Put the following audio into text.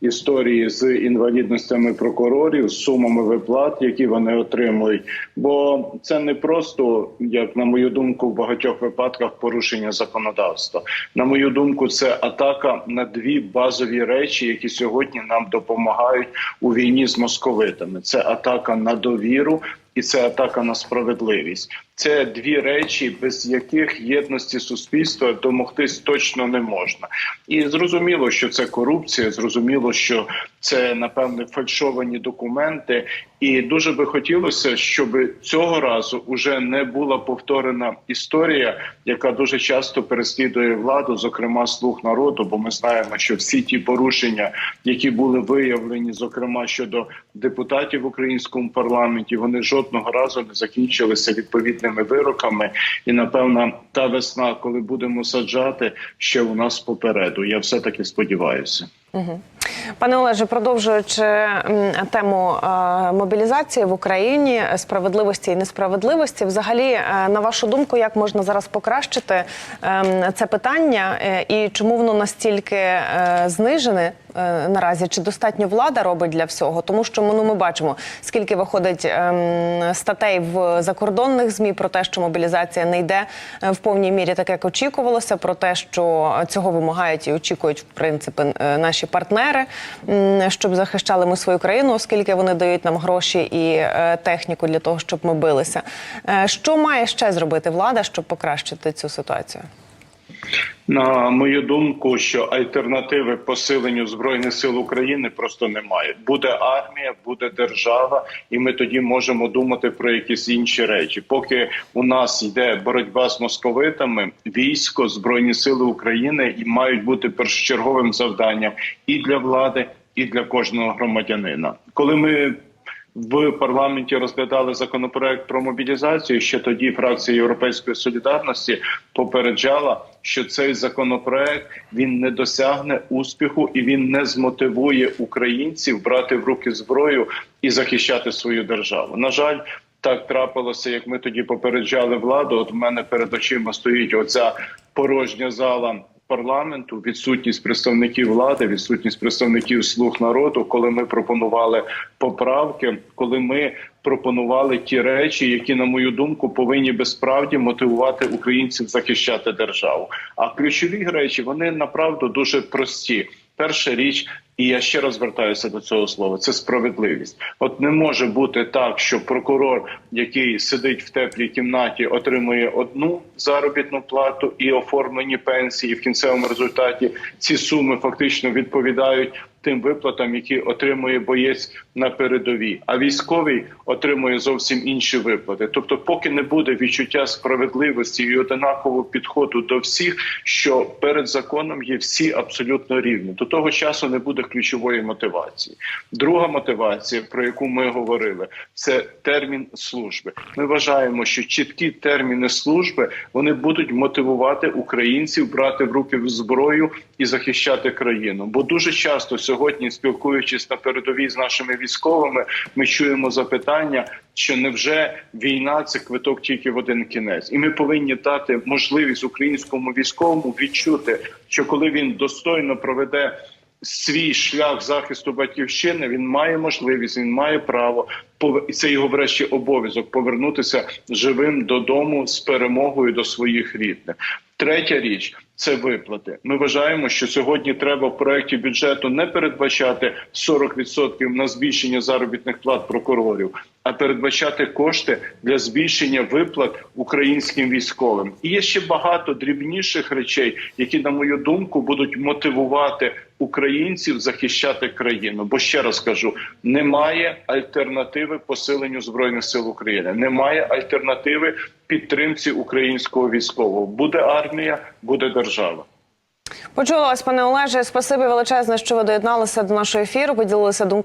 історії з інвалідностями прокурорів, з сумами виплат, які вони отримують. Бо це не просто, як на мою думку, в багатьох випадках порушення законодавства. На мою думку, це атака на дві базові речі, які сьогодні нам допомагають у війні з московитами. Це атака на довіру і це атака на справедливість. Це дві речі, без яких єдності суспільства домогтись точно не можна. І зрозуміло, що це корупція. Зрозуміло, що це напевне фальшовані документи. І дуже би хотілося, щоб цього разу уже не була повторена історія, яка дуже часто переслідує владу, зокрема слуг народу. Бо ми знаємо, що всі ті порушення, які були виявлені, зокрема щодо депутатів в українському парламенті, вони жодного разу не закінчилися відповідними вироками. І напевно, та весна, коли будемо саджати, ще у нас попереду. Я все таки сподіваюся. Пане Олеже, продовжуючи тему е, мобілізації в Україні, справедливості і несправедливості, взагалі, е, на вашу думку, як можна зараз покращити е, це питання, е, і чому воно настільки знижене е, наразі? Чи достатньо влада робить для всього? Тому що ну, ми бачимо, скільки виходить ем, статей в закордонних змі про те, що мобілізація не йде е, в повній мірі, так як очікувалося, про те, що цього вимагають і очікують в принципі е, наші партнери, щоб захищали ми свою країну, оскільки вони дають нам гроші і е, техніку для того, щоб ми билися. Е, Що має ще зробити влада, щоб покращити цю ситуацію? На мою думку, що альтернативи посиленню збройних сил України просто немає. Буде армія, буде держава, і ми тоді можемо думати про якісь інші речі. Поки у нас йде боротьба з московитами, військо, збройні сили України і мають бути першочерговим завданням і для влади, і для кожного громадянина. Коли ми в парламенті розглядали законопроект про мобілізацію. Ще тоді фракція Європейської солідарності попереджала, що цей законопроект він не досягне успіху і він не змотивує українців брати в руки зброю і захищати свою державу. На жаль. Так трапилося, як ми тоді попереджали владу. От в мене перед очима стоїть оця порожня зала парламенту, відсутність представників влади, відсутність представників слуг народу, коли ми пропонували поправки, коли ми пропонували ті речі, які, на мою думку, повинні безправді мотивувати українців захищати державу. А ключові речі вони направду дуже прості. Перша річ, і я ще раз звертаюся до цього слова. Це справедливість. От не може бути так, що прокурор, який сидить в теплій кімнаті, отримує одну заробітну плату і оформлені пенсії. В кінцевому результаті ці суми фактично відповідають тим виплатам, які отримує боєць на передовій. А військовий отримує зовсім інші виплати. Тобто, поки не буде відчуття справедливості і однакового підходу до всіх, що перед законом є всі абсолютно рівні. До того часу не буде ключової мотивації. Друга мотивація, про яку ми говорили, це термін служби. Ми вважаємо, що чіткі терміни служби вони будуть мотивувати українців брати в руки зброю і захищати країну. Бо дуже часто сьогодні, спілкуючись на передовій з нашими військовими, ми чуємо запитання, що невже війна це квиток тільки в один кінець, і ми повинні дати можливість українському військовому відчути, що коли він достойно проведе. Свій шлях захисту батьківщини він має можливість, він має право і це його врешті обов'язок повернутися живим додому з перемогою до своїх рідних. Третя річ це виплати. Ми вважаємо, що сьогодні треба в проєкті бюджету не передбачати 40% на збільшення заробітних плат прокурорів, а передбачати кошти для збільшення виплат українським військовим. І є ще багато дрібніших речей, які, на мою думку, будуть мотивувати українців захищати країну. Бо ще раз кажу: немає альтернативи посиленню збройних сил України, немає альтернативи підтримці українського військового. Буде армія, буде держава. Почула вас, пане Олеже. Спасибі величезне, що ви доєдналися до нашого ефіру. Поділилися думками.